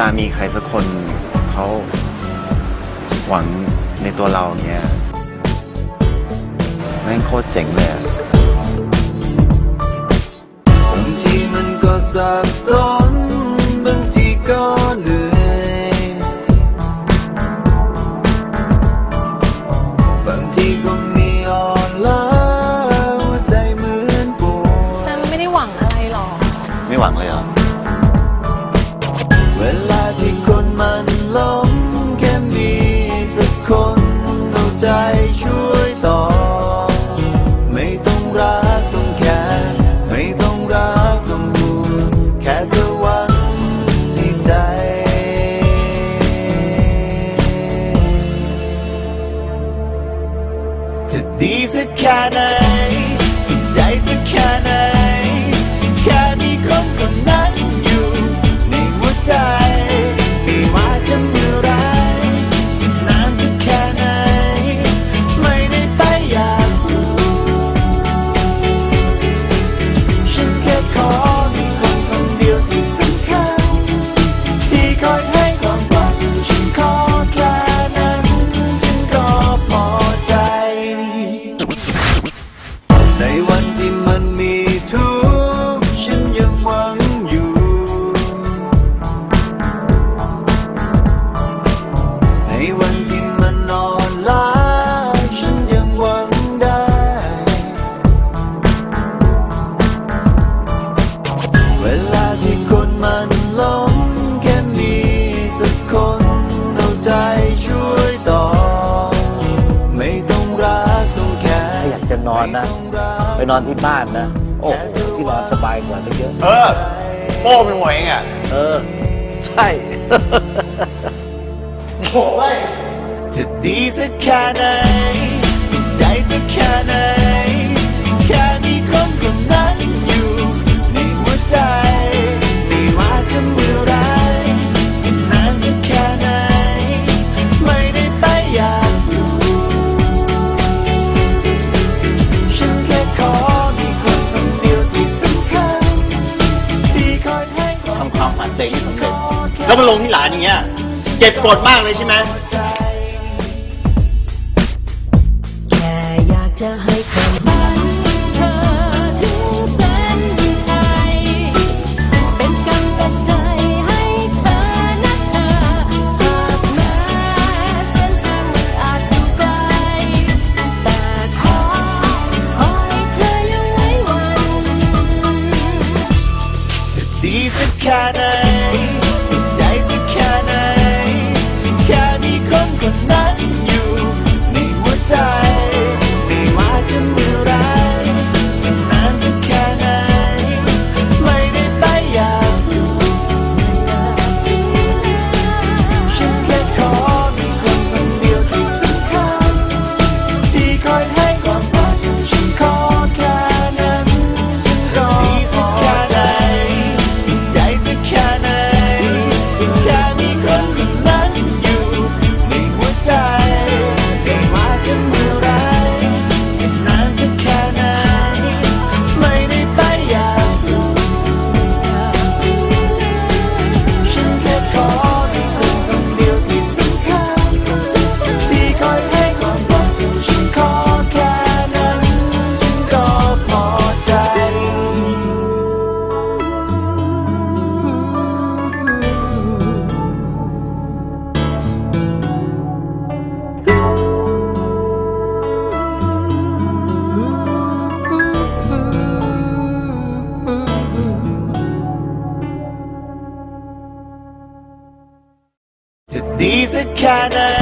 มีใครสักคนเขาหวังในตัวเราเนี้ยแม่งโคตรเจ๋งเลยอะบางทีมันก็สับสนบางทีก็เหนื่อยบางทีก็มีอ่อนล้าหัวใจเหมือนปวดจันไม่ได้หวังอะไรหรอก ไม่หวังเลยเหรอ ดี ไปนอนที่บ้านนะ โอ้โหที่นอนสบายกว่าตั้งเยอะ เออโป้เป็นหัวเองอะเออ ใช่จะดีสักแค่ไหนสุขใจสักแค่ไหน แล้วมาลงที่หลานอย่างเงี้ย เก็บกดมากเลยใช่ไหมแค่อยากจะให้ความฝันเธอถึงแสนชัยเป็นกำลังใจให้เธอนะเธอหากแม้เส้นทางมันอาจดูไกล แต่ขอขอให้เธอยังไว้วัน จะดีสักแค่ไหน ค จะดี